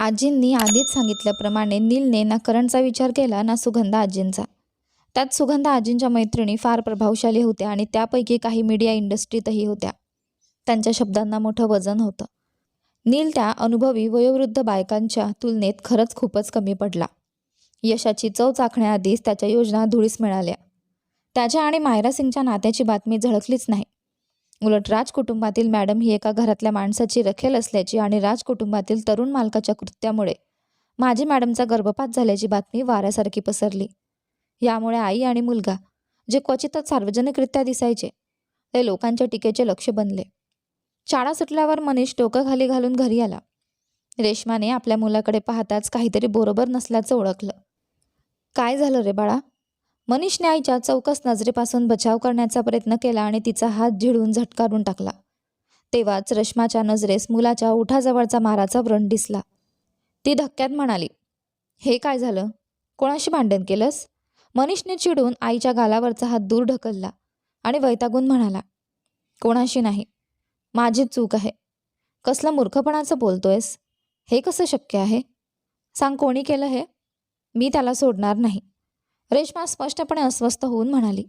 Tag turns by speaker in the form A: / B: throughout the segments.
A: आजींनी आधीच सांगितल्याप्रमाणे नीलने ना करणचा विचार केला ना सुगंधा आजींचा. त्यात सुगंधा आजींच्या मैत्रिणी फार प्रभावशाली होत्या आणि त्यापैकी काही मीडिया इंडस्ट्रीतही होत्या. त्यांच्या शब्दांना मोठं वजन होतं. नील त्या अनुभवी वयोवृद्ध बायकांच्या तुलनेत खरंच खूपच कमी पडला. यशाची चव चाखण्याआधीच त्याच्या योजना धुळीस मिळाल्या. त्याच्या आणि मायरा सिंगच्या नात्याची बातमी झळकलीच नाही. उलट राज कुटुंबातील मॅडम ही एका घरातल्या माणसाची रखेल असल्याची आणि राज कुटुंबातील तरुण मालकाच्या कृत्यामुळे माझी मॅडमचा गर्भपात झाल्याची बातमी वाऱ्यासारखी पसरली. यामुळे आई आणि मुलगा जे क्वचितच सार्वजनिकरित्या दिसायचे ते लोकांच्या टीकेचे लक्ष बनले. शाळा सुटल्यावर मनीष टोकं खाली घालून घरी आला. रेश्माने आपल्या मुलाकडे पाहताच काहीतरी बरोबर नसल्याचं ओळखलं. काय झालं रे बाळा? मनीषने आईच्या चौकस नजरेपासून बचाव करण्याचा प्रयत्न केला आणि तिचा हात झिडून झटकारून टाकला. तेव्हाच रश्माच्या नजरेस मुलाच्या ओठाजवळचा माराचा व्रण दिसला. ती धक्क्यात म्हणाली हे काय झालं? कोणाशी भांडण केलंस? मनीषने चिडून आईच्या गालावरचा हात दूर ढकलला आणि वैतागून म्हणाला कोणाशी नाही. माझी चूक आहे. कसलं मूर्खपणाचं बोलतोयस? हे कसं शक्य आहे? सांग कोणी केलं हे? मी त्याला सोडणार नाही. रेश्मा स्पष्टपणे अस्वस्थ होऊन म्हणाली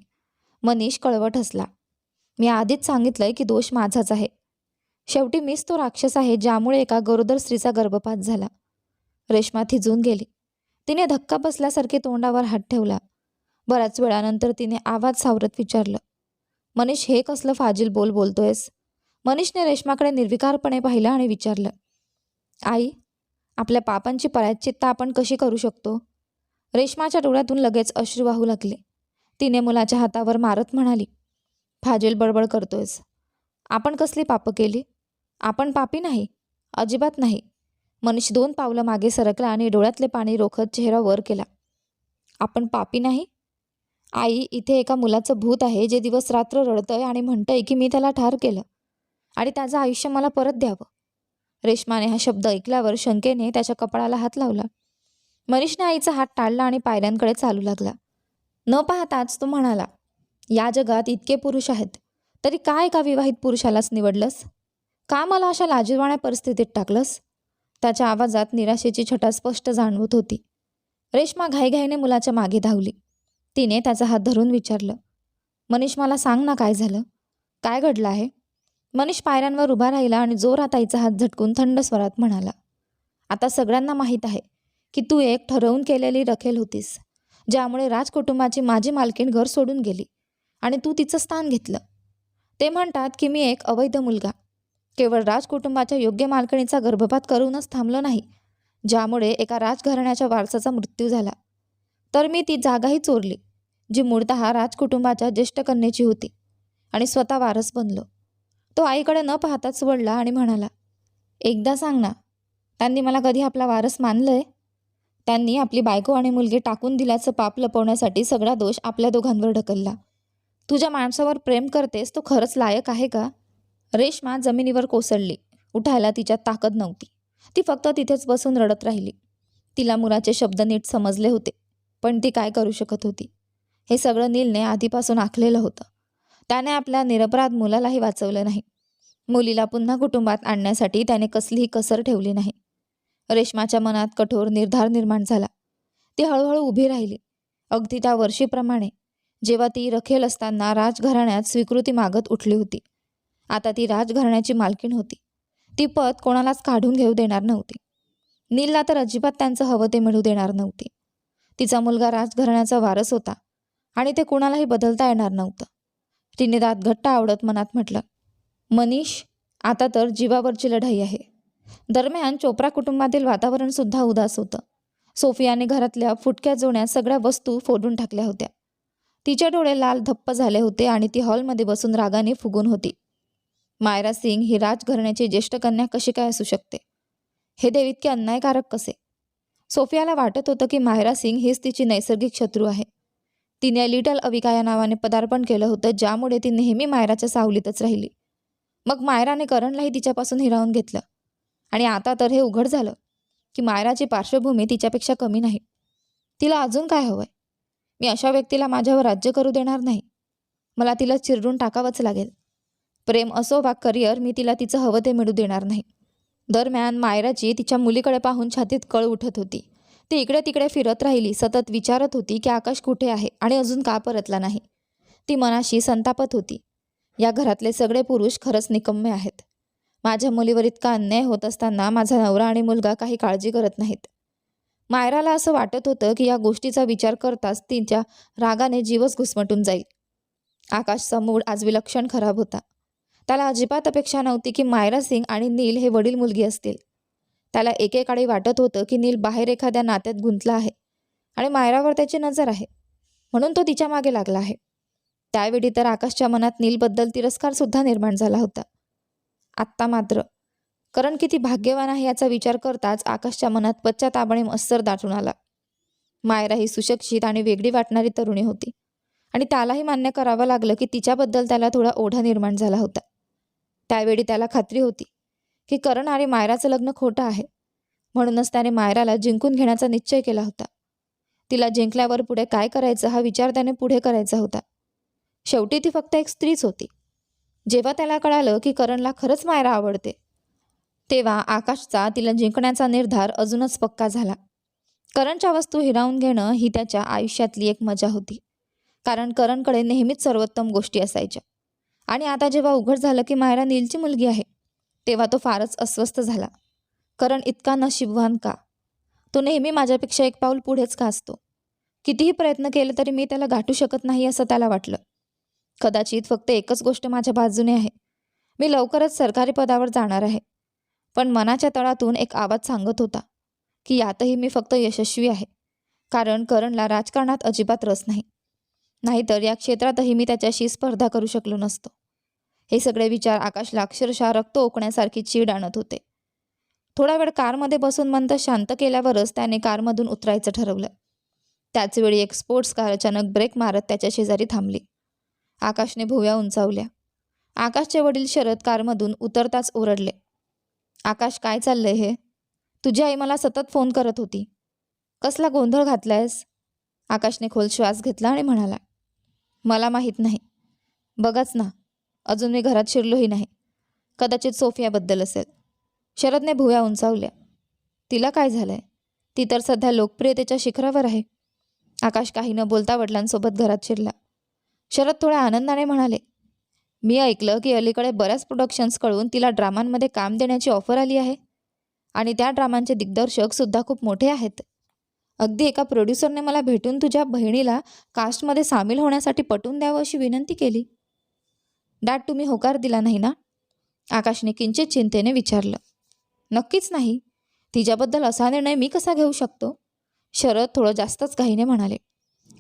A: मनीष कळवट हसला. मी आधीच सांगितलंय की दोष माझाच आहे. शेवटी मीच तो राक्षस आहे ज्यामुळे एका गरोदर स्त्रीचा गर्भपात झाला. रेश्मा थिजून गेली. तिने धक्का बसल्यासारखे तोंडावर हात ठेवला. बऱ्याच वेळानंतर तिने आवाज सावरत विचारलं मनीष हे कसलं फाजील बोल बोलतोयस? मनीषने रेश्माकडे निर्विकारपणे पाहिलं आणि विचारलं आई आपल्या पापांची प्रायश्चित्त आपण कशी करू शकतो? रेश्माच्या डोळ्यातून लगेच अश्रू वाहू लागले. तिने मुलाच्या हातावर मारत म्हणाली फाजिल बडबड करतोयस. आपण कसली पापं केली? आपण पापी नाही अजिबात नाही. मनीष दोन पावलं मागे सरकला आणि डोळ्यातले पाणी रोखत चेहरा वर केला. आपण पापी नाही? आई इथे एका मुलाचं भूत आहे जे दिवस रात्र रडतंय आणि म्हणतंय की मी त्याला ठार केलं आणि त्याचं आयुष्य मला परत द्यावं. रेश्माने हा शब्द ऐकल्यावर शंकेने त्याच्या कपाळाला हात लावला. मनीषने आईचा हात टाळला आणि पायऱ्यांकडे चालू लागला. न पाहताच तो म्हणाला या जगात इतके पुरुष आहेत तरी काय एका विवाहित पुरुषालाच निवडलंस? का मला अशा लाजीरवाण्या परिस्थितीत टाकलंस? त्याच्या आवाजात निराशेची छटा स्पष्ट जाणवत होती. रेश्मा घाईघाईने मुलाच्या मागे धावली. तिने त्याचा हात धरून विचारलं मनीष मला सांग ना काय झालं? काय घडलं आहे? मनीष पायऱ्यांवर उभा राहिला आणि जोरात आईचा हात झटकून थंड स्वरात म्हणाला आता सगळ्यांना माहीत आहे की तू एक ठरवून केलेली रखेल होतीस ज्यामुळे राजकुटुंबाची माझी मालकीण घर सोडून गेली आणि तू तिचं स्थान घेतलं. ते म्हणतात की मी एक अवैध मुलगा. केवळ राजकुटुंबाच्या योग्य मालकणीचा गर्भपात करूनच थांबलो नाही ज्यामुळे एका राजघराण्याच्या वारसाचा मृत्यू झाला. तर मी ती जागाही चोरली जी मूळतः राजकुटुंबाच्या ज्येष्ठ कन्येची होती आणि स्वतः वारस बनलो. तो आईकडे न पाहताच वळला आणि म्हणाला एकदा सांग ना त्यांनी मला कधी आपला वारस मानलंय? त्यांनी आपली बायको आणि मुलगी टाकून दिल्याचं पाप लपवण्यासाठी सगळा दोष आपल्या दोघांवर ढकलला. तुझ्या माणसावर प्रेम करतेस तो खरंच लायक आहे का? रेश्मा जमिनीवर कोसळली. उठायला तिच्यात ताकद नव्हती. ती फक्त तिथेच बसून रडत राहिली. तिला मुलाचे शब्द नीट समजले होते पण ती काय करू शकत होती? हे सगळं नीलने आधीपासून आखलेलं होतं. त्याने आपल्या निरपराध मुलालाही वाचवलं नाही. मुलीला पुन्हा कुटुंबात आणण्यासाठी त्याने कसलीही कसर ठेवली नाही. रेश्माच्या मनात कठोर निर्धार निर्माण झाला. ती हळूहळू उभी राहिली. अगदी त्या वर्षीप्रमाणे जेव्हा ती रखेल असताना राजघराण्यात स्वीकृती मागत उठली होती. आता ती राजघराण्याची मालकीण होती. ती पद कोणालाच काढून घेऊ देणार नव्हती. नीलला तर अजिबात त्यांचं हवं ते मिळू देणार नव्हती. तिचा मुलगा राजघराण्याचा वारस होता आणि ते कोणालाही बदलता येणार नव्हतं. तिने दात घट्ट आवडत मनात म्हटलं मनीष आता तर जीवावरची लढाई आहे. दरम्यान चोप्रा कुटुंबातील वातावरणसुद्धा उदास होतं. सोफियाने घरातल्या फुटक्या जोण्या सगळ्या वस्तू फोडून टाकल्या होत्या. तिचे डोळे लाल धप्प झाले होते आणि ती हॉलमध्ये बसून रागाने फुगून होती. मायरा सिंग ही राजघराण्याची ज्येष्ठ कन्या कशी काय असू शकते? हे देव इतके अन्यायकारक कसे? सोफियाला वाटत होतं की मायरा सिंग हीच तिची नैसर्गिक शत्रू आहे. तिने लिटल अविका या नावाने पदार्पण केलं होतं ज्यामुळे ती नेहमी मायराच्या सावलीतच राहिली. मग मायराने करणलाही तिच्यापासून हिरावून घेतलं. आणि आता तर हे उघड झालं की मायराची पार्श्वभूमी तिच्यापेक्षा कमी नाही. तिला अजून काय हवंय? मी अशा व्यक्तीला माझ्यावर राज्य करू देणार नाही. मला तिला चिरडून टाकावंच लागेल. प्रेम असो वा करिअर मी तिला तिचं हवं ते मिळू देणार नाही. दरम्यान मायराची तिच्या मुलीकडे पाहून छातीत कळ उठत होती. ती इकडे तिकडे फिरत राहिली सतत विचारत होती की आकाश कुठे आहे आणि अजून का परतला नाही. ती मनाशी संतापत होती. या घरातले सगळे पुरुष खरंच निकम्मे आहेत. माझ्या मुलीवर इतका अन्याय होत असताना माझा नवरा आणि मुलगा काही काळजी करत नाहीत. मायराला असं वाटत होतं की या गोष्टीचा विचार करताच तिच्या रागाने जीवच घुसमटून जाईल. आकाशचा मूड आज विलक्षण खराब होता. त्याला अजिबात अपेक्षा नव्हती की मायरा सिंग आणि नील हे वडील मुलगी असतील. त्याला एकेकाळी वाटत होतं की नील बाहेर एखाद्या नात्यात गुंतला आहे आणि मायरावर त्याची नजर आहे म्हणून तो तिच्यामागे लागला आहे. त्यावेळी तर आकाशच्या मनात नीलबद्दल तिरस्कारसुद्धा निर्माण झाला होता. आत्ता मात्र. करण किती भाग्यवान आहे याचा विचार करताच आकाशच्या मनात पश्चाताप आणि मत्सर दाटून आला. मायरा ही सुशिक्षित आणि वेगळी वाटणारी तरुणी होती. आणि त्यालाही मान्य करावं लागलं की तिच्याबद्दल त्याला थोडा ओढा निर्माण झाला होता. त्यावेळी त्याला खात्री होती की करण आणि मायराचं लग्न खोटं आहे. म्हणूनच त्याने मायराला जिंकून घेण्याचा निश्चय केला होता. तिला जिंकल्यावर पुढे काय करायचं हा विचार त्याने पुढे करायचा होता. शेवटी ती फक्त एक स्त्रीच होती. जेव्हा त्याला कळालं की करणला खरंच मायरा आवडते तेव्हा आकाशचा तिला जिंकण्याचा निर्धार अजूनच पक्का झाला. करणच्या वस्तू हिरावून घेणं ही त्याच्या आयुष्यातली एक मजा होती कारण करणकडे नेहमीच सर्वोत्तम गोष्टी असायच्या. आणि आता जेव्हा उघड झालं की मायरा नीलची मुलगी आहे तेव्हा तो फारच अस्वस्थ झाला. करण इतका नशीबवान का? तो नेहमी माझ्यापेक्षा एक पाऊल पुढेच का असतो कितीही प्रयत्न केले तरी मी त्याला गाठू शकत नाही असं त्याला वाटलं. कदाचित फक्त एकच गोष्ट माझ्या बाजूने आहे. मी लवकरच सरकारी पदावर जाणार आहे. पण मनाच्या तळातून एक आवाज सांगत होता की यातही मी फक्त यशस्वी आहे. कारण करणला राजकारणात अजिबात रस नाही. नाहीतर या क्षेत्रातही मी त्याच्याशी स्पर्धा करू शकलो नसतो. हे सगळे विचार आकाशला अक्षरशः रक्त ओकण्यासारखी चीड आणत होते. थोडा वेळ कारमध्ये बसून मंत शांत केल्यावरच त्याने कारमधून उतरायचं ठरवलं. त्याचवेळी एक स्पोर्ट्स कार अचानक ब्रेक मारत त्याच्या शेजारी थांबली. आकाशने भुव्या उंचावल्या. आकाशचे वडील शरद कारमधून उतरताच ओरडले. आकाश काय चाललंय हे? तुझी आई मला सतत फोन करत होती. कसला गोंधळ घातलायस? आकाशने खोल श्वास घेतला आणि म्हणाला मला माहीत नाही. बघाच ना. अजून मी घरात शिरलोही नाही. कदाचित सोफियाबद्दल असेल. शरदने भुव्या उंचावल्या. तिला काय झालंय? ती तर सध्या लोकप्रियतेच्या शिखरावर आहे. आकाश काही न बोलता वडिलांसोबत घरात शिरला. शरद थोड्या आनंदाने म्हणाले मी ऐकलं की अलीकडे बऱ्याच प्रोडक्शन्सकडून तिला ड्रामांमध्ये काम देण्याची ऑफर आली आहे. आणि त्या ड्रामांचे दिग्दर्शक सुद्धा खूप मोठे आहेत. अगदी एका प्रोड्युसरने मला भेटून तुझ्या बहिणीला कास्टमध्ये सामील होण्यासाठी पटवून द्यावं अशी विनंती केली. डॅड तुम्ही होकार दिला नाही ना? आकाशने किंचित चिंतेने विचारलं. नक्कीच नाही. तिच्याबद्दल असा निर्णय मी कसा घेऊ शकतो? शरद थोडं जास्तच घाईने म्हणाले.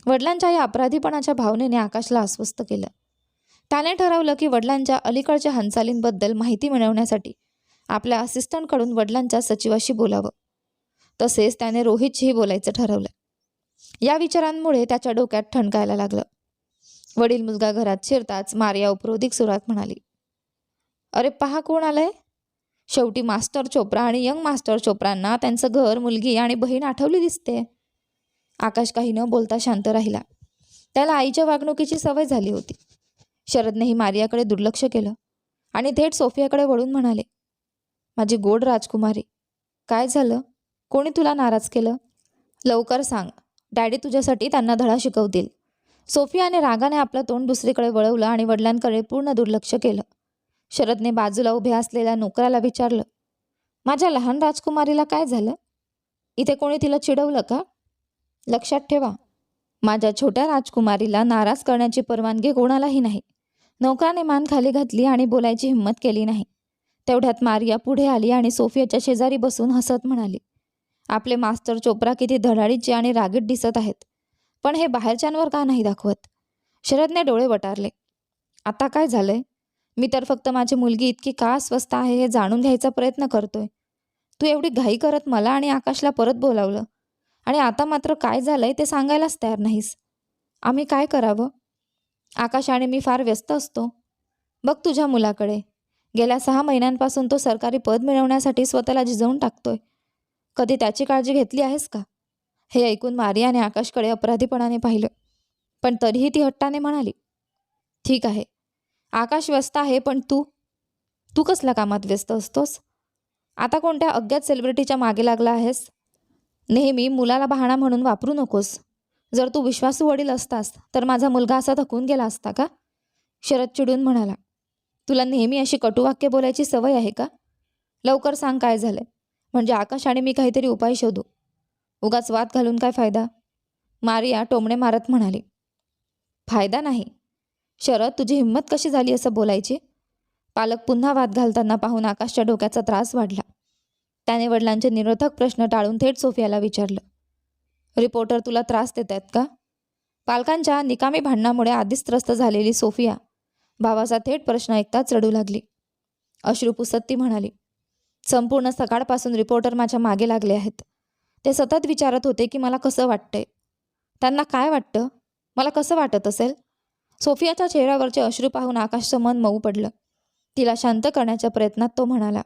A: वडिलांच्या या अपराधीपणाच्या भावनेने आकाशला अस्वस्थ केलं. त्याने ठरवलं की वडिलांच्या अलीकडच्या हालचालींबद्दल माहिती मिळवण्यासाठी आपल्या असिस्टंटकडून वडिलांच्या सचिवाशी बोलावं. तसेच त्याने रोहितशीही बोलायचं ठरवलं. या विचारांमुळे त्याच्या डोक्यात ठणकायला लागलं. वडील मुलगा घरात शिरताच मारिया उपरोधिक सुरात म्हणाली अरे पहा कोण आलंय? शेवटी मास्टर चोप्रा आणि यंग मास्टर चोप्रांना त्यांचं घर मुलगी आणि बहीण आठवली दिसते. आकाश काही न बोलता शांत राहिला. त्याला आईच्या वागणुकीची सवय झाली होती. शरदनेही मारियाकडे दुर्लक्ष केलं आणि थेट सोफियाकडे वळून म्हणाले माझी गोड राजकुमारी काय झालं? कोणी तुला नाराज केलं? लवकर सांग. डॅडी तुझ्यासाठी त्यांना धडा शिकवतील. सोफियाने रागाने आपलं तोंड दुसरीकडे वळवलं आणि वडिलांकडे पूर्ण दुर्लक्ष केलं. शरदने बाजूला उभ्या असलेल्या नोकराला विचारलं माझ्या लहान राजकुमारीला काय झालं? इथे कोणी तिला चिडवलं का? लक्षात ठेवा माझ्या छोट्या राजकुमारीला नाराज करण्याची परवानगी कोणालाही नाही. नौकराने मान खाली घातली आणि बोलायची हिंमत केली नाही. तेवढ्यात मारिया पुढे आली आणि सोफियाच्या शेजारी बसून हसत म्हणाली आपले मास्टर चोप्रा किती धडाडीचे आणि रागीट दिसत आहेत. पण हे बाहेरच्यांवर का नाही दाखवत? शरदने डोळे वटारले. आता काय झालंय? मी तर फक्त माझी मुलगी इतकी का अस्वस्थ आहे हे जाणून घ्यायचा प्रयत्न करतोय. तू एवढी घाई करत मला आणि आकाशला परत बोलावलं. आणि आता मात्र काय झालंय ते सांगायलाच तयार नाहीस. आम्ही काय करावं? आकाश आणि मी फार व्यस्त असतो. बघ तुझ्या मुलाकडे. गेल्या सहा महिन्यांपासून तो सरकारी पद मिळवण्यासाठी स्वतःला झिजवून टाकतोय. कधी त्याची काळजी घेतली आहेस का? हे ऐकून मारियाने आकाशकडे अपराधीपणाने पाहिलं. पण तरीही ती हट्टाने म्हणाली ठीक आहे. आकाश व्यस्त आहे पण तू? तू कसल्या कामात व्यस्त असतोस? आता कोणत्या अज्ञात सेलिब्रिटीच्या मागे लागला आहेस? नेहमी मुलाला बहाणा म्हणून वापरू नकोस. जर तू विश्वासू वडील असतास तर माझा मुलगा असा थकून गेला असता का? शरद चिडून म्हणाला तुला नेहमी अशी कटुवाक्य बोलायची सवय आहे का? लवकर सांग काय झालंय. म्हणजे आकाश आणि मी काहीतरी उपाय शोधू. उगाच वाद घालून काय फायदा? मारिया टोमणे मारत म्हणाली फायदा नाही. शरद तुझी हिंमत कशी झाली असं बोलायची? पालक पुन्हा वाद घालताना पाहून आकाशच्या डोक्याचा त्रास वाढला. त्याने वडिलांचे निरोधक प्रश्न टाळून थेट सोफियाला विचारलं. रिपोर्टर तुला त्रास देत आहेत का? पालकांच्या निकामी भांडणामुळे आधीच त्रस्त झालेली सोफिया भावाचा थेट प्रश्न ऐकता चढू लागली. अश्रू पुसत ती म्हणाली संपूर्ण सकाळपासून रिपोर्टर माझ्या मागे लागले आहेत. ते सतत विचारत होते की मला कसं वाटतंय. त्यांना काय वाटतं? मला कसं वाटत असेल? सोफियाच्या चेहऱ्यावरचे अश्रू पाहून आकाशचं मन मऊ पडलं. तिला शांत करण्याच्या प्रयत्नात तो म्हणाला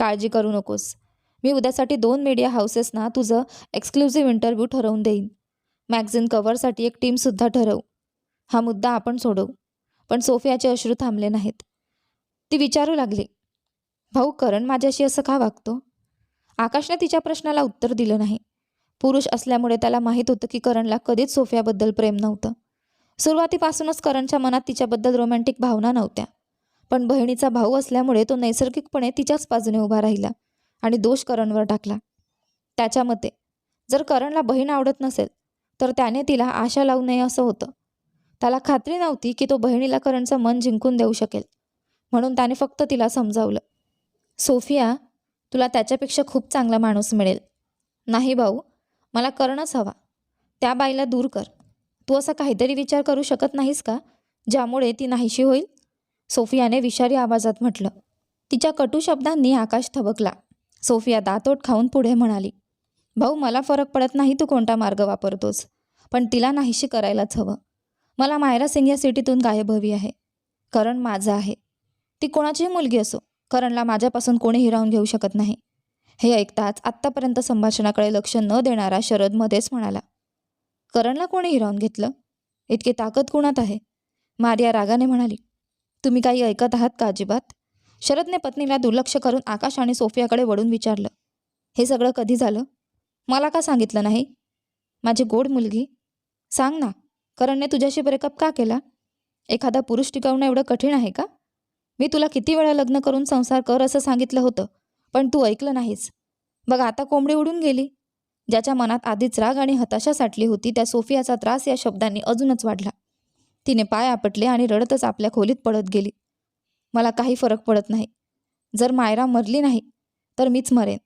A: काळजी करू नकोस. मी उद्यासाठी दोन मीडिया हाऊसेसना तुझं एक्सक्लुझिव्ह इंटरव्ह्यू ठरवून देईन. मॅगझिन कव्हरसाठी एक टीमसुद्धा ठरवू. हा मुद्दा आपण सोडवू. पण सोफियाचे अश्रू थांबले नाहीत. ती विचारू लागली भाऊ करण माझ्याशी असं का वागतो? आकाशने तिच्या प्रश्नाला उत्तर दिलं नाही. पुरुष असल्यामुळे त्याला माहीत होतं की करणला कधीच सोफियाबद्दल प्रेम नव्हतं. सुरुवातीपासूनच करणच्या मनात तिच्याबद्दल रोमॅन्टिक भावना नव्हत्या. पण बहिणीचा भाऊ असल्यामुळे तो नैसर्गिकपणे तिच्याच बाजूने उभा राहिला आणि दोष करणवर टाकला. त्याच्या मते जर करणला बहीण आवडत नसेल तर त्याने तिला आशा लावू नये असं होतं. त्याला खात्री नव्हती की तो बहिणीला करणचं मन जिंकून देऊ शकेल. म्हणून त्याने फक्त तिला समजावलं सोफिया तुला त्याच्यापेक्षा खूप चांगला माणूस मिळेल. नाही भाऊ मला करणच हवा. त्या बाईला दूर कर. तू असा काहीतरी विचार करू शकत नाहीस का ज्यामुळे ती नाहीशी होईल? सोफियाने विषारी आवाजात म्हटलं. तिच्या कटू शब्दांनी आकाश थबकला. सोफिया दातोट खाऊन पुढे म्हणाली भाऊ मला फरक पडत नाही तू कोणता मार्ग वापरतोस पण तिला नाहीशी करायलाच हवं. मला मायरा सिंग या सिटीतून गायब हवी आहे. करण माझं आहे. ती कोणाचीही मुलगी असो करणला माझ्यापासून कोणी हिरावून घेऊ शकत नाही. हे ऐकताच आत्तापर्यंत संभाषणाकडे लक्ष न देणारा शरद मध्येच म्हणाला करणला कोणी हिरावून घेतलं? इतकी ताकद कुणात आहे? मारिया रागाने म्हणाली तुम्ही काही ऐकत आहात का अजिबात? शरदने पत्नीला दुर्लक्ष करून आकाश आणि सोफियाकडे वळून विचारलं हे सगळं कधी झालं? मला का सांगितलं नाही? माझी गोड मुलगी? सांग ना करणने तुझ्याशी ब्रेकअप का केला? एखादा पुरुष टिकवणं एवढं कठीण आहे का? मी तुला किती वेळा लग्न करून संसार कर असं सांगितलं होतं पण तू ऐकलं नाहीस. बघ आता कोंबडी उडून गेली. ज्याच्या मनात आधीच राग आणि हताशा साठली होती त्या सोफियाचा त्रास या शब्दांनी अजूनच वाढला. तिने पाय आपटले आणि रडतच आपल्या खोलीत पडत गेली. मला काही फरक पडत नाही. जर मायरा मरली नाही तर मीच मरेन.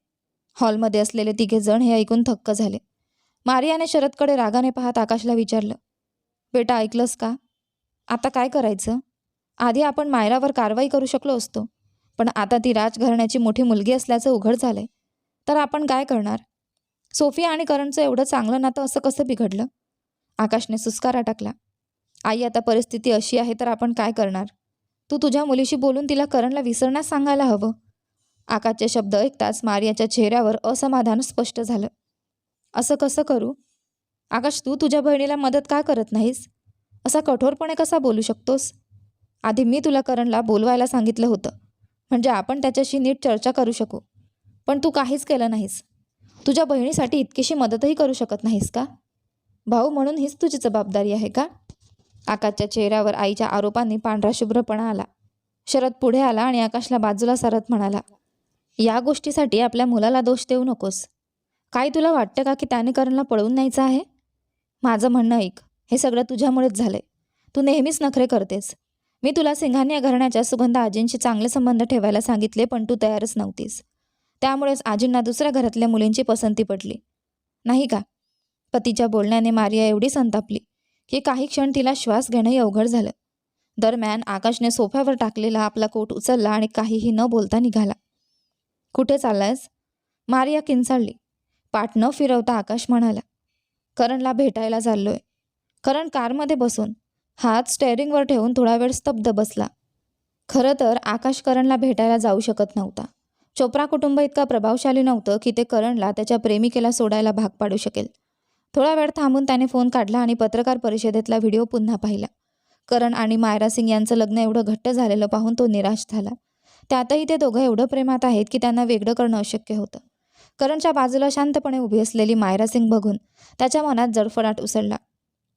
A: हॉलमध्ये असलेले तिघे जण हे ऐकून थक्क झाले. मारियाने शरदकडे रागाने पाहत आकाशला विचारलं बेटा ऐकलंस का? आता काय करायचं? आधी आपण मायरावर कारवाई करू शकलो असतो पण आता ती राजघराण्याची मोठी मुलगी असल्याचं उघड झालंय. तर आपण काय करणार? सोफिया आणि करणचं एवढं चांगलं नातं असं कसं बिघडलं? आकाशने सुस्कारा टाकला. आई आता परिस्थिती अशी आहे तर आपण काय करणार? तू तुझ्या मुलीशी बोलून तिला करणला विसरण्यास सांगायला हवं. आकाशचे शब्द ऐकताच मारियाच्या चेहऱ्यावर असमाधान स्पष्ट झालं. असं कसं करू? आकाश तू तुझ्या बहिणीला मदत का करत नाहीस? असा कठोरपणे कसा बोलू शकतोस? आधी मी तुला करणला बोलवायला सांगितलं होतं. म्हणजे आपण त्याच्याशी नीट चर्चा करू शकू. पण तू काहीच केलं नाहीस. तुझ्या बहिणीसाठी इतकीशी मदतही करू शकत नाहीस का? भाऊ म्हणून हीच तुझी जबाबदारी आहे का? आकाशच्या चेहऱ्यावर आईच्या आरोपांनी पांढरा शुभ्रपणा आला. शरद पुढे आला आणि आकाशला बाजूला सरत म्हणाला या गोष्टीसाठी आपल्या मुलाला दोष देऊ नकोस. काय तुला वाटतं का की त्याने करणला पळवून न्यायचं आहे? माझं म्हणणं ऐक. हे सगळं तुझ्यामुळेच झालंय. तू नेहमीच नखरे करतेस. मी तुला सिंघानिया घराण्याच्या सुगंध आजींशी चांगले संबंध ठेवायला सांगितले पण तू तयारच नव्हतीस. त्यामुळेच आजींना दुसऱ्या घरातल्या मुलींची पसंती पडली नाही का? पतीच्या बोलण्याने मारिया एवढी संतापली. की काही क्षण तिला श्वास घेणंही अवघड झालं. दरम्यान आकाशने सोफ्यावर टाकलेला आपला कोट उचलला आणि काहीही न बोलता निघाला. कुठे चाललायस? मारिया किंचाळली. पाठ न फिरवता आकाश म्हणाला करणला भेटायला चाललोय. करण कारमध्ये बसून. हात स्टेअरिंगवर ठेवून थोडा वेळ स्तब्ध बसला. खरं तर आकाश करणला भेटायला जाऊ शकत नव्हता. चोप्रा कुटुंब इतका प्रभावशाली नव्हतं की ते करणला त्याच्या प्रेमिकेला सोडायला भाग पाडू शकेल. थोडा वेळ थांबून त्याने फोन काढला आणि पत्रकार परिषदेतला व्हिडिओ पुन्हा पाहिला. करण आणि मायरा सिंग यांचं लग्न एवढं घट्ट झालेलं पाहून तो निराश झाला. त्यातही ते दोघं एवढं प्रेमात आहेत की त्यांना वेगळं करणं अशक्य होतं. करणच्या बाजूला शांतपणे उभी असलेली मायरा सिंग बघून त्याच्या मनात जडफडाट उसळला.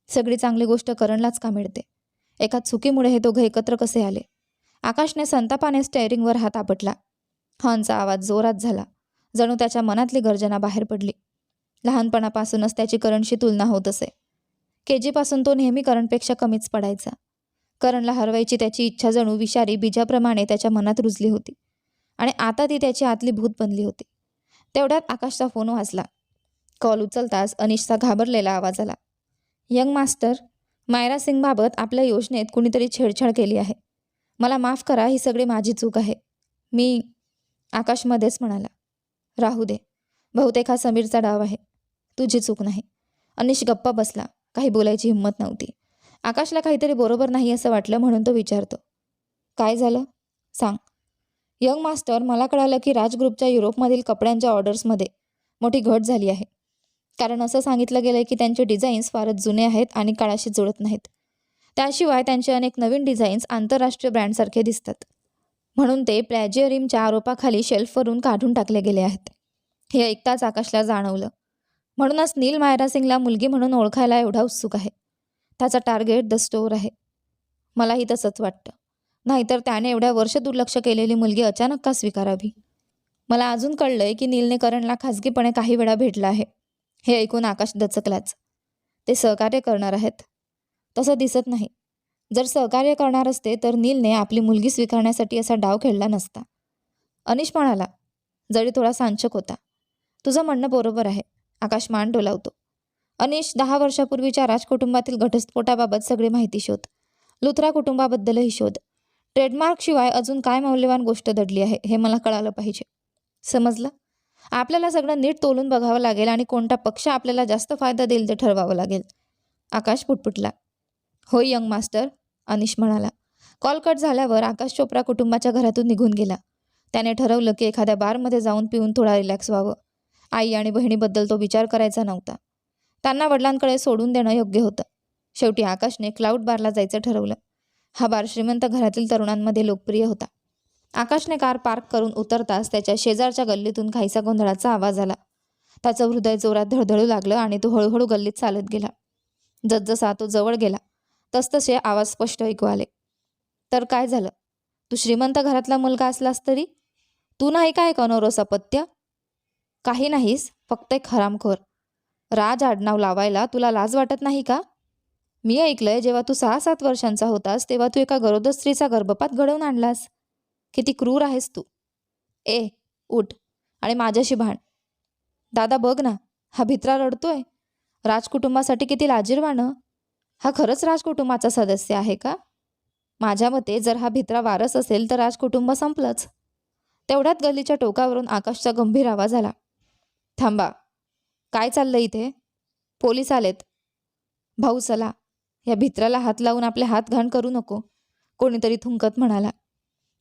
A: सगळी चांगली गोष्ट करणलाच का मिळते? एका चुकीमुळे हे दोघं एकत्र कसे आले? आकाशने संतापाने स्टेअरिंगवर हात आपटला. हॉर्नचा आवाज जोरात झाला. जणू त्याच्या मनातली गर्जना बाहेर पडली. लहानपणापासूनच त्याची करणशी तुलना होत असे. के जीपासून तो नेहमी करणपेक्षा कमीच पडायचा. करणला हरवायची त्याची इच्छा जणू विषारी बीजाप्रमाणे त्याच्या मनात रुजली होती आणि आता ती त्याची आतली भूत बनली होती. तेवढ्यात आकाशचा फोन वाजला. कॉल उचलताच अनिशचा घाबरलेला आवाज आला. यंग मास्टर मायरा सिंगबाबत आपल्या योजनेत कुणीतरी छेडछाड केली आहे. मला माफ करा ही सगळी माझी चूक आहे. मी आकाशमध्येच म्हणाला. राहू दे. बहुतेक हा समीरचा डाव आहे. तुझी चूक नाही. अनिश गप्पा बसला. काही बोलायची हिंमत नव्हती. आकाशला काहीतरी बरोबर नाही असं वाटलं म्हणून तो विचारतो. काय झालं? सांग. यंग मास्टर मला कळालं की राज ग्रुपच्या युरोपमधील कपड्यांच्या ऑर्डर्समध्ये मोठी घट झाली आहे. कारण असं सांगितलं गेलं की त्यांचे डिझाईन्स फारच जुने आहेत आणि काळाशी जुळत नाहीत. त्याशिवाय त्यांचे अनेक नवीन डिझाईन्स आंतरराष्ट्रीय ब्रँडसारखे दिसतात. म्हणून ते प्लॅजिअरिमच्या आरोपाखाली शेल्फवरून काढून टाकले गेले आहेत. हे ऐकताच आकाशला जाणवलं. म्हणूनच नील मायरा सिंगला मुलगी म्हणून ओळखायला एवढा उत्सुक आहे. त्याचा टार्गेट द स्टोअर आहे. मलाही तसंच वाटतं. नाहीतर त्याने एवढ्या वर्ष दुर्लक्ष केलेली मुलगी अचानक का स्वीकारावी? मला अजून कळलंय की नीलने करणला खाजगीपणे काही वेळा भेटला आहे. हे ऐकून आकाश दचकलाच. ते सहकार्य करणार आहेत. तसं दिसत नाही. जर सहकार्य करणार असते तर नीलने आपली मुलगी स्वीकारण्यासाठी असा डाव खेळला नसता. अनिश म्हणाला जरी थोडा सांचक होता. तुझं म्हणणं बरोबर आहे. आकाश मान डोलावतो. अनिश दहा वर्षापूर्वीच्या राजकुटुंबातील घटस्फोटाबाबत सगळी माहिती शोध. लुथरा कुटुंबाबद्दलही शोध. ट्रेडमार्कशिवाय अजून काय मौल्यवान गोष्ट दडली आहे हे मला कळालं पाहिजे. समजलं? आपल्याला सगळं नीट तोलून बघावं लागेल आणि कोणता पक्ष आपल्याला जास्त फायदा देईल ते ठरवावं लागेल. आकाश पुटपुटला. होय यंग मास्टर अनिश म्हणाला. कॉल कट झाल्यावर आकाश चोप्रा कुटुंबाच्या घरातून निघून गेला. त्याने ठरवलं की एखाद्या बारमध्ये जाऊन पिऊन थोडा रिलॅक्स व्हावं. आई आणि बहिणीबद्दल तो विचार करायचा नव्हता. त्यांना वडिलांकडे सोडून देणं योग्य होतं. शेवटी आकाशने क्लाउड बारला जायचं ठरवलं. हा बार श्रीमंत घरातील तरुणांमध्ये लोकप्रिय होता. आकाशने कार पार्क करून उतरताच त्याच्या शेजारच्या गल्लीतून काहीसा गोंधळाचा आवाज आला. त्याचं हृदय जोरात धडधडू लागलं आणि तो हळूहळू गल्लीत चालत गेला. जसजसा तो जवळ गेला तसतसे आवाज स्पष्ट ऐकू आले. तर काय झालं? तू श्रीमंत घरातला मुलगा असलास तरी? तू नाही काय कनोरोस अपत्य काही नाहीस फक्त एक हरामखोर. राज आडनाव लावायला तुला लाज वाटत नाही का? मी ऐकलंय जेव्हा तू सहा सात वर्षांचा होतास तेव्हा तू एका गरोदर स्त्रीचा गर्भपात घडवून आणलास. किती क्रूर आहेस तू. ए उठ. आणि माझ्याशी भांड. दादा बघ ना हा भित्रा रडतोय. राजकुटुंबासाठी किती लाजीरवाणं. हा खरंच राजकुटुंबाचा सदस्य आहे का? माझ्या मते जर हा भित्रा वारस असेल तर राजकुटुंब संपलंच. तेवढ्यात गल्लीच्या टोकावरून आकाशचा गंभीर आवाज आला. थांबा. काय चाललं इथे? पोलीस आलेत. भाऊ चला. या भित्राला हात लावून आपले हात घाण करू नको कोणीतरी थुंकत म्हणाला.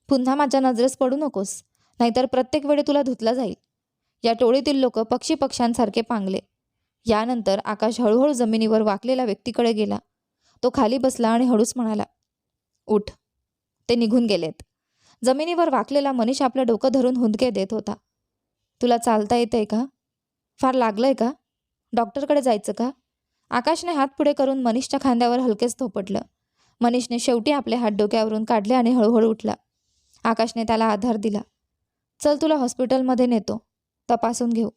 A: पुन्हा माझ्या नजरेस पडू नकोस नाहीतर प्रत्येक वेळी तुला धुतला जाईल. या टोळीतील लोक पक्षी पक्ष्यांसारखे पांगले. यानंतर आकाश हळूहळू जमिनीवर वाकलेल्या व्यक्तीकडे गेला. तो खाली बसला आणि हळूच म्हणाला उठ. ते निघून गेलेत. जमिनीवर वाकलेला मनीष आपलं डोकं धरून हुंदके देत होता. तुला चालता येते का? फार लागलंय का? डॉक्टरकडे जायचं का? आकाशने हात पुढे करून मनीषच्या खांद्यावर हलकेच थोपटलं. मनीषने शेवटी आपले हात डोक्यावरून काढले आणि हळूहळू उठला. आकाशने त्याला आधार दिला. चल तुला हॉस्पिटलमध्ये नेतो. तपासून घेऊ.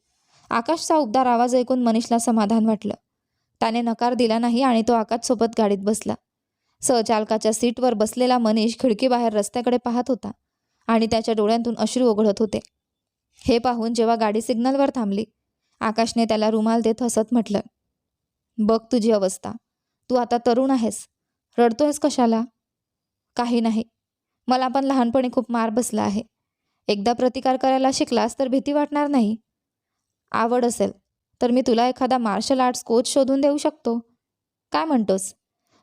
A: आकाशचा उबदार आवाज ऐकून मनीषला समाधान वाटलं. त्याने नकार दिला नाही आणि तो आकाशसोबत गाडीत बसला. सहचालकाच्या सीटवर बसलेला मनीष खिडकीबाहेर रस्त्याकडे पाहत होता आणि त्याच्या डोळ्यांतून अश्रू ओघळत होते. हे पाहून जेव्हा गाडी सिग्नलवर थांबली आकाशने त्याला रुमाल देत हसत म्हटलं बघ तुझी अवस्था. तू आता तरुण आहेस. रडतोयस कशाला? काही नाही. मला पण लहानपणी खूप मार बसला आहे. एकदा प्रतिकार करायला शिकलास तर भीती वाटणार नाही. आवड असेल तर मी तुला एखादा मार्शल आर्ट्स कोच शोधून देऊ शकतो. काय म्हणतोस?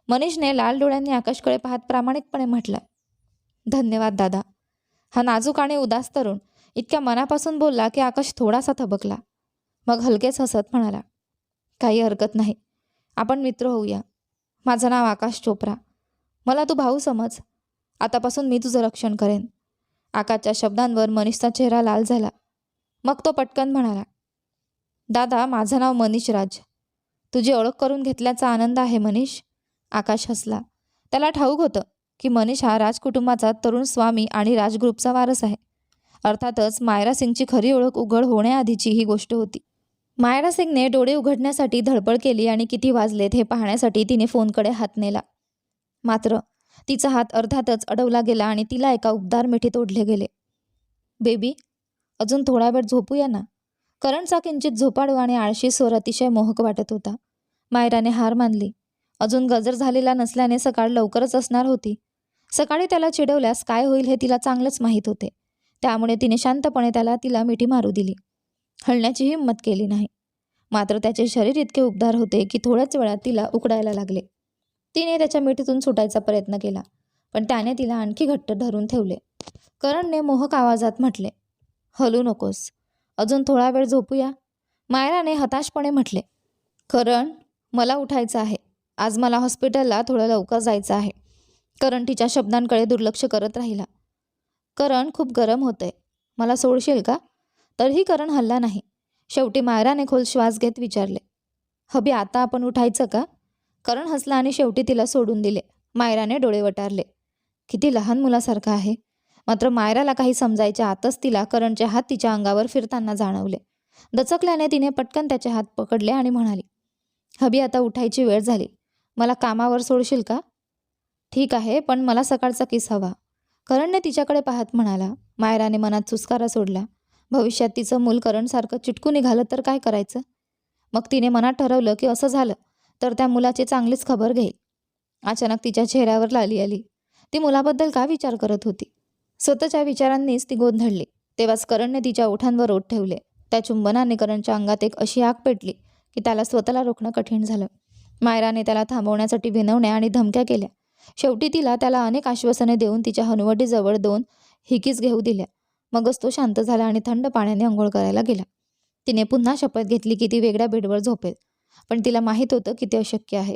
A: मनीषने लाल डोळ्यांनी आकाशकडे पाहत प्रामाणिकपणे म्हटलं धन्यवाद दादा. हा नाजूक आणि उदास तरुण इतक्या मनापासून बोलला की आकाश थोडासा थबकला. मग हलकेच हसत म्हणाला काही हरकत नाही. आपण मित्र होऊया. माझं नाव आकाश चोप्रा. मला तू भाऊ समज. आतापासून मी तुझं रक्षण करेन. आकाशच्या शब्दांवर मनीषचा चेहरा लाल झाला. मग तो पटकन म्हणाला दादा माझं नाव मनीष राज तुझी ओळख करून घेतल्याचा आनंद आहे मनीष. आकाश हसला. त्याला ठाऊक होतं की मनीष हा राज कुटुंबाचा तरुण स्वामी आणि राजग्रुपचा वारस आहे. अर्थातच मायरा सिंगची खरी ओळख उघड होण्याआधीची ही गोष्ट होती. मायरा सिंगने डोळे उघडण्यासाठी धडपड केली आणि किती वाजलेत हे पाहण्यासाठी तिने फोनकडे हात नेला. मात्र तिचा हात अर्ध्यातच अडवला गेला आणि तिला एका उबदार मिठीत ओढले गेले. बेबी अजून थोडा वेळ झोपूया ना करणचा किंचित झोपाडू आणि आळशी स्वर अतिशय मोहक वाटत होता. मायराने हार मानली. अजून गजर झालेला नसल्याने सकाळ लवकरच असणार होती. सकाळी त्याला चिडवल्यास काय होईल हे तिला चांगलंच माहीत होते. त्यामुळे तिने शांतपणे त्याला तिला मिठी मारू दिली. हलण्याची हिंमत केली नाही. मात्र त्याचे शरीर इतके उबदार होते की थोड्याच वेळात तिला उकडायला लागले. तिने त्याच्या मिठीतून सुटायचा प्रयत्न केला पण त्याने तिला आणखी घट्ट धरून ठेवले. करणने मोहक आवाजात म्हटले हलू नकोस. अजून थोडा वेळ झोपूया. मायराने हताशपणे म्हटले करण मला उठायचं आहे. आज मला हॉस्पिटलला थोडं लवकर जायचं आहे. करण तिच्या शब्दांकडे दुर्लक्ष करत राहिला. करण खूप गरम होतंय. मला सोडशील का? तरीही करण हल्ला नाही. शेवटी मायराने खोल श्वास घेत विचारले हबी आता आपण उठायचं का? करण हसला आणि शेवटी तिला सोडून दिले. मायराने डोळे वटारले. किती लहान मुलासारखं आहे. मात्र मायराला काही समजायच्या आतच तिला करणचे हात तिच्या अंगावर फिरताना जाणवले. दचकल्याने तिने पटकन त्याचे हात पकडले आणि म्हणाली हबी आता उठायची वेळ झाली. मला कामावर सोडशील का? ठीक आहे पण मला सकाळचा किस हवा. करणने तिच्याकडे पाहत म्हणाला. मायराने मनात चुस्कारा सोडला. भविष्यात तिचं मूल करणसारखं चिटकून निघालं तर काय करायचं? मग तिने मनात ठरवलं की असं झालं तर त्या मुलाची चांगलीच खबर घेईल अचानक तिच्या चेहऱ्यावर लाली आली. ती मुलाबद्दल का विचार करत होती? स्वतःच्या विचारांनीच ती गोंधळली. तेव्हाच करणने तिच्या ओठांवर ओठ ठेवले. त्या चुंबनाने करणच्या अंगात एक अशी आग पेटली की त्याला स्वतःला रोखणं कठीण झालं. मायराने त्याला थांबवण्यासाठी विनवण्या आणि धमक्या केल्या. शेवटी तिला त्याला अनेक आश्वासने देऊन तिच्या हनुवटीजवळ दोन हिकीच घेऊ दिल्या. मगच तो शांत झाला आणि थंड पाण्याने आंघोळ करायला गेला. तिने पुन्हा शपथ घेतली की ती वेगळ्या बेडवर झोपेल पण तिला माहीत होतं की ते अशक्य आहे.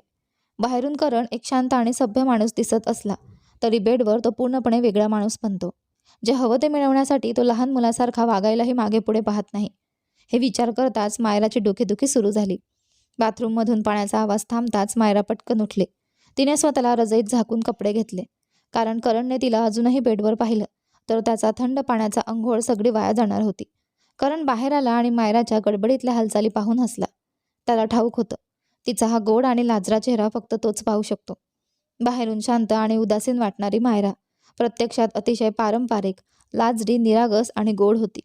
A: बाहेरून करण एक शांत आणि सभ्य माणूस दिसत असला तरी बेडवर तो पूर्णपणे वेगळा माणूस बनतो. जे हवं ते मिळवण्यासाठी तो लहान मुलासारखा वागायलाही मागे पुढे पाहत नाही. हे विचार करताच मायराची डोकेदुखी सुरू झाली. बाथरूममधून पाण्याचा आवाज थांबताच मायरा पटकन उठले. तिने स्वतःला रजईत झाकून कपडे घेतले कारण करणने तिला अजूनही बेडवर पाहिलं. तर त्याचा थंड पाण्याचा अंघोळ सगळी वाया जाणार होती. करण बाहेर आला आणि मायराच्या गडबडीतल्या हालचाली पाहून हसला. त्याला ठाऊक होतं. तिचा हा गोड आणि लाजरा चेहरा फक्त तोच पाहू शकतो. बाहेरून शांत आणि उदासीन वाटणारी मायरा प्रत्यक्षात अतिशय पारंपरिक लाजरी निरागस आणि गोड होती.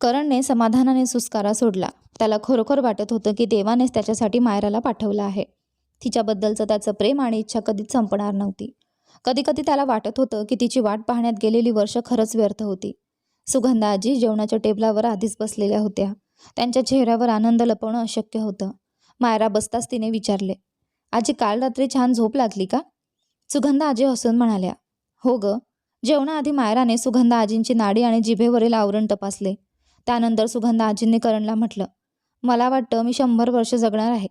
A: करणने समाधानाने सुस्कारा सोडला. त्याला खरोखर वाटत होतं की देवानेच त्याच्यासाठी मायराला पाठवलं आहे. तिच्याबद्दलचं त्याचं प्रेम आणि इच्छा कधीच संपणार नव्हती. कधीकधी त्याला वाटत होतं की तिची वाट पाहण्यात गेलेली वर्ष खरंच व्यर्थ होती. सुगंधा आजी जेवणाच्या टेबलावर आधीच बसलेल्या होत्या. त्यांच्या चेहऱ्यावर आनंद लपवणं अशक्य होतं. मायरा बसताच तिने विचारले आजी काल रात्री छान झोप लागली का? सुगंधा आजी हसून म्हणाल्या हो ग. जेवणाआधी मायराने सुगंधा आजींची नाडी आणि जिभेवरील आवरण तपासले. त्यानंतर सुगंधा आजींनी करणला म्हटलं मला वाटतं मी शंभर वर्ष जगणार आहे.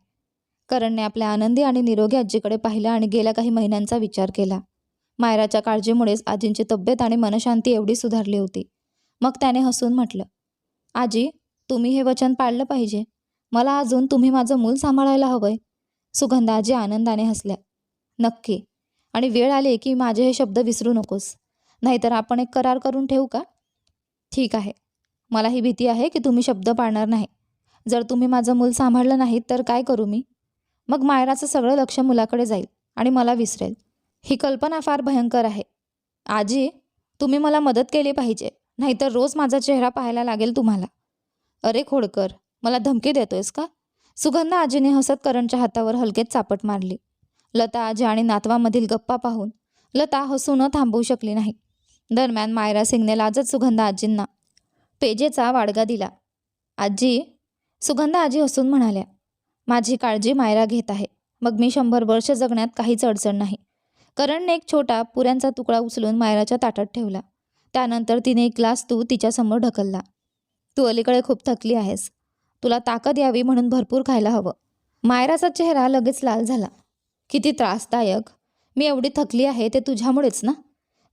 A: करणने आपल्या आनंदी आणि निरोगी आजीकडे पाहिलं आणि गेल्या काही महिन्यांचा विचार केला. मायराच्या काळजीमुळेच आजींची तब्येत आणि मनशांती एवढी सुधारली होती. मग त्याने हसून म्हटलं आजी तुम्ही हे वचन पाळलं पाहिजे. मला अजून तुम्ही माझं मूल सांभाळायला हवंय. सुगंधा आजी आनंदाने हसल्या. नक्की. आणि वेळ आली की माझे हे शब्द विसरू नकोस. नाहीतर आपण एक करार करून ठेवू का? ठीक आहे. मला ही भीती आहे की तुम्ही शब्द पाळणार नाही. जर तुम्ही माझं मूल सांभाळलं नाहीत तर काय करू मी? मग मायराचं सगळं लक्ष मुलाकडे जाईल आणि मला विसरेल. ही कल्पना फार भयंकर आहे. आजी तुम्ही मला मदत केली पाहिजे नाहीतर रोज माझा चेहरा पाहायला लागेल तुम्हाला. अरे खोडकर मला धमकी देतोयस का? सुगंधा आजीने हसत करणच्या हातावर हलकेच चापट मारली. लता आजी आणि नातवामधील गप्पा पाहून लता हसू न थांबवू शकली नाही. दरम्यान मायरा सिंगने लाजत सुगंधा आजींना पेजेचा वाडगा दिला. आजी सुगंधा आजी हसून म्हणाल्या माझी काळजी मायरा घेत आहे. मग मी शंभर वर्ष जगण्यात काहीच अडचण नाही. करणने एक छोटा पुऱ्यांचा तुकडा उचलून मायराच्या ताटात ठेवला. त्यानंतर तिने एक ग्लास तू तिच्यासमोर ढकलला. तू अलीकडे खूप थकली आहेस. तुला ताकद यावी म्हणून भरपूर खायला हवं. मायराचा चेहरा लगेच लाल झाला. किती त्रासदायक. मी एवढी थकली आहे ते तुझ्यामुळेच ना?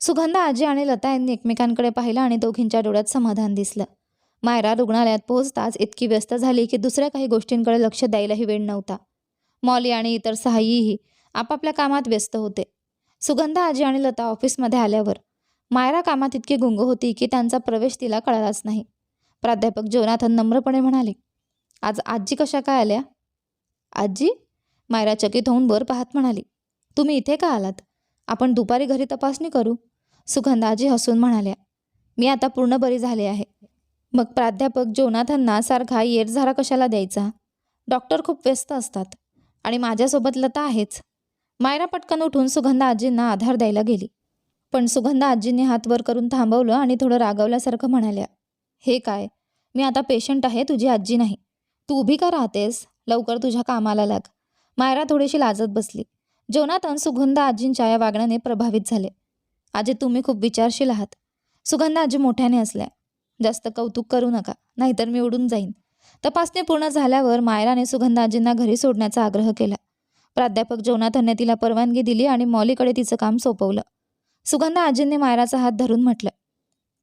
A: सुगंधा आजी आणि लता यांनी एकमेकांकडे पाहिलं आणि दोघींच्या डोळ्यात समाधान दिसलं. मायरा रुग्णालयात पोहोचताच इतकी व्यस्त झाली की दुसऱ्या काही गोष्टींकडे लक्ष द्यायलाही वेळ नव्हता. मॉली आणि इतर सहाय्यीही आपापल्या कामात व्यस्त होते. सुगंधा आजी आणि लता ऑफिसमध्ये आल्यावर. मायरा कामात इतकी गुंग होती की त्यांचा प्रवेश तिला कळालाच नाही. प्राध्यापक जोनाथन नम्रपणे म्हणाले आज आजी कशा काय आल्या? आजी? मायरा चकित होऊन वर पाहत म्हणाली तुम्ही इथे का आलात? आपण दुपारी घरी तपासणी करू. सुगंधा आजी हसून म्हणाल्या मी आता पूर्ण बरी झाले आहे. मग प्राध्यापक जोनाथांना सारखा येरझारा कशाला द्यायचा? डॉक्टर खूप व्यस्त असतात आणि माझ्यासोबत लता आहेच. मायरा पटकन उठून सुगंधा आजींना आधार द्यायला गेली. पण सुगंधा आजींनी हात वर करून थांबवलं आणि थोडं रागवल्यासारखं म्हणाल्या हे काय? मी आता पेशंट आहे तुझी आजी नाही. तू उभी का राहतेस? लवकर तुझ्या कामाला लाग. मायरा थोडीशी लाजत बसली. जोनाथन सुगंधा आजींच्या या वागण्याने प्रभावित झाले. आजी तुम्ही खूप विचारशील आहात. सुगंधा आजी मोठ्याने असल्या जास्त कौतुक करू नका. नाहीतर मी उडून जाईन. तपासणी पूर्ण झाल्यावर मायराने सुगंधा आजींना घरी सोडण्याचा आग्रह केला. प्राध्यापक जोनाथनने तिला परवानगी दिली आणि मॉलीकडे तिचं काम सोपवलं. सुगंधा आजींनी मायराचा हात धरून म्हटलं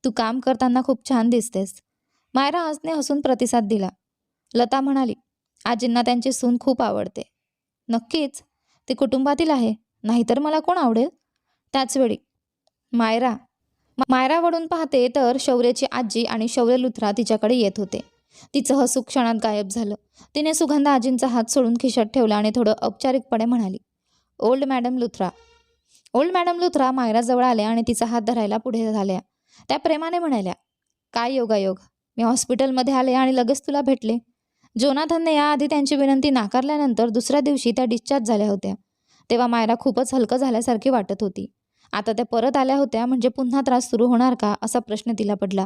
A: तू काम करताना खूप छान दिसतेस. मायरा हसने हसून प्रतिसाद दिला. लता म्हणाली आजींना त्यांची सून खूप आवडते. नक्कीच ते कुटुंबातील आहे नाहीतर मला कोण आवडेल? त्याचवेळी मायरा मा- मायरा वळून पाहते तर शौर्याची आजी आणि शौर्य लुथरा तिच्याकडे येत होते. तिचं हसू क्षणात गायब झालं. तिने सुगंधा आजींचा हात सोडून खिशात ठेवला आणि थोडं औपचारिकपणे म्हणाली old madam Luthra. Old madam Luthra मायराजवळ आल्या आणि तिचा हात धरायला पुढे झाल्या. त्या प्रेमाने म्हणाल्या काय योगायोग? मी हॉस्पिटलमध्ये आले आणि लगेच तुला भेटले. जोनाथनने याआधी त्यांची विनंती नाकारल्यानंतर दुसऱ्या दिवशी त्या डिस्चार्ज झाल्या होत्या. तेव्हा मायरा खूपच हलकं झाल्यासारखी वाटत होती. आता त्या परत आल्या होत्या म्हणजे पुन्हा त्रास सुरू होणार का असा प्रश्न तिला पडला.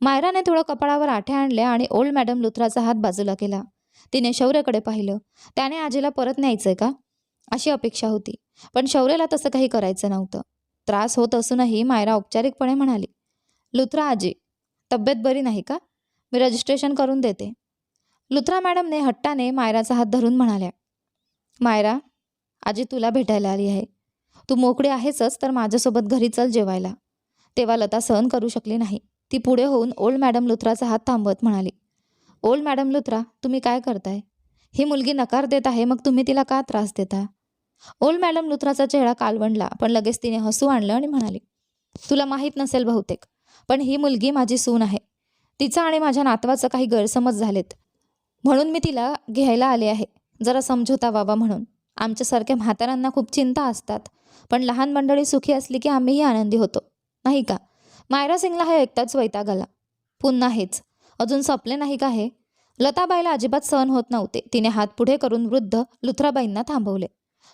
A: मायराने थोडं कपाळावर आठ्या आणल्या आणि ओल्ड मॅडम लुथराचा हात बाजूला केला. तिने शौर्यकडे पाहिलं. त्याने आजीला परत न्यायचंय का? अशी अपेक्षा होती. पण शौर्यला तसं काही करायचं नव्हतं. त्रास होत असूनही मायरा औपचारिकपणे म्हणाली लुथरा आजी तब्येत बरी नाही का? मी रजिस्ट्रेशन करून देते. लुथरा मॅडमने हट्टाने मायराचा हात धरून म्हणाल्या मायरा आजी तुला भेटायला आली आहे. तू मोकळी आहेसच तर माझ्यासोबत घरी चल जेवायला. तेव्हा लता सहन करू शकली नाही. ती पुढे होऊन ओल्ड मॅडम लुथराचा हात थांबवत म्हणाली ओल्ड मॅडम लुथरा तुम्ही काय करताय? ही मुलगी नकार देत आहे मग तुम्ही तिला का त्रास देता? ओल्ड मॅडम लुथराचा चेहरा कालवंडला पण लगेच तिने हसू आणलं आणि म्हणाली तुला माहीत नसेल बहुतेक पण ही मुलगी माझी सून आहे. तिचा आणि माझ्या नातवाचं काही गैरसमज झालेत. म्हणून मी तिला घ्यायला आले आहे जरा समझोता व्हावा म्हणून. आमच्यासारख्या म्हाताऱ्यांना खूप चिंता असतात पण लहान मंडळी सुखी असली की आम्हीही आनंदी होतो नाही का? मायरा सिंगला हे ऐकताच वैताग आला. पुन्हा हेच. अजून संपले नाही का हे? लताबाईला अजिबात सहन होत नव्हते. तिने हात पुढे करून वृद्ध लुथराबाईंना थांबवले.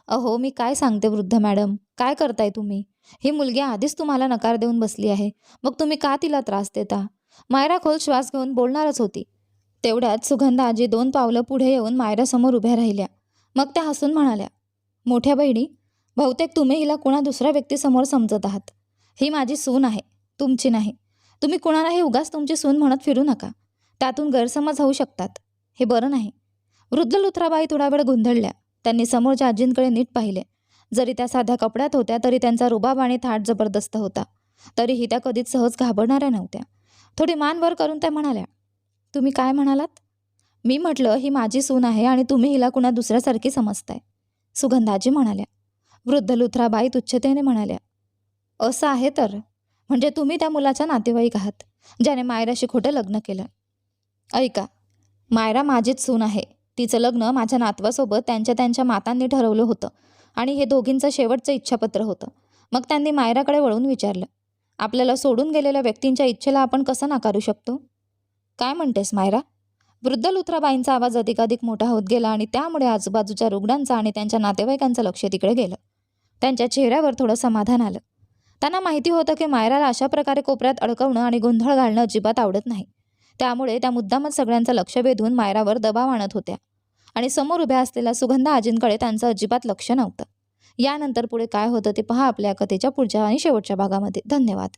A: अहो मी काय सांगते वृद्ध मॅडम? काय करताय तुम्ही? ही मुलगी आधीच तुम्हाला नकार देऊन बसली आहे. मग तुम्ही का तिला त्रास देता? मायरा खोल श्वास घेऊन बोलणारच होती. तेवढ्यात सुगंधा आजी दोन पावलं पुढे येऊन मायरासमोर उभ्या राहिल्या. मग त्या हसून म्हणाल्या मोठ्या बहिणी बहुतेक तुम्ही हिला कुणा दुसऱ्या व्यक्तीसमोर समजत आहात. ही माझी सून आहे. तुमची नाही. तुम्ही कुणालाही उगाच तुमची सून म्हणत फिरू नका. त्यातून गैरसमज होऊ शकतात. हे बरं नाही. वृद्ध लुथराबाई थोडा वेळ गोंधळल्या. त्यांनी समोरच्या आजींकडे नीट पाहिले. जरी त्या साध्या कपड्यात होत्या तरी त्यांचा रुबाब आणि थाट जबरदस्त होता. तरीही त्या कधीच सहज घाबरणाऱ्या नव्हत्या. थोडी मान वर करून त्या म्हणाल्या तुम्ही काय म्हणालात? मी म्हटलं ही माझी सून आहे आणि तुम्ही हिला कुणा दुसऱ्यासारखी समजताय. सुगंधाजी म्हणाल्या. वृद्ध लुथराबाई तुच्छतेने म्हणाल्या असं आहे तर म्हणजे तुम्ही त्या मुलाचा नातेवाईक आहात ज्याने मायराशी खोटं लग्न केलं. ऐका मायरा माझीच सून आहे. तिचं लग्न माझ्या नातवासोबत त्यांच्या त्यांच्या मातांनी ठरवलं होतं आणि हे दोघींचं शेवटचं इच्छापत्र होतं. मग त्यांनी मायराकडे वळून विचारलं आपल्याला सोडून गेलेल्या व्यक्तींच्या इच्छेला आपण कसं नाकारू शकतो? काय म्हणतेस मायरा? वृद्ध लुथराबाईंचा आवाज अधिकाधिक मोठा होत गेला आणि त्यामुळे आजूबाजूच्या रुग्णांचा आणि त्यांच्या नातेवाईकांचं लक्ष तिकडे गेलं. त्यांच्या चेहऱ्यावर थोडं समाधान आलं. त्यांना माहिती होतं की मायराला अशा प्रकारे कोपऱ्यात अडकवणं आणि गोंधळ घालणं अजिबात आवडत नाही. त्यामुळे त्या मुद्दामच सगळ्यांचं लक्ष वेधून मायरावर दबाव आणत होत्या. आणि समोर उभ्या असलेल्या सुगंधा आजींकडे त्यांचं अजिबात लक्ष नव्हतं. यानंतर पुढे काय होतं ते पहा आपल्या कथेच्या पुढच्या आणि शेवटच्या भागामध्ये. धन्यवाद.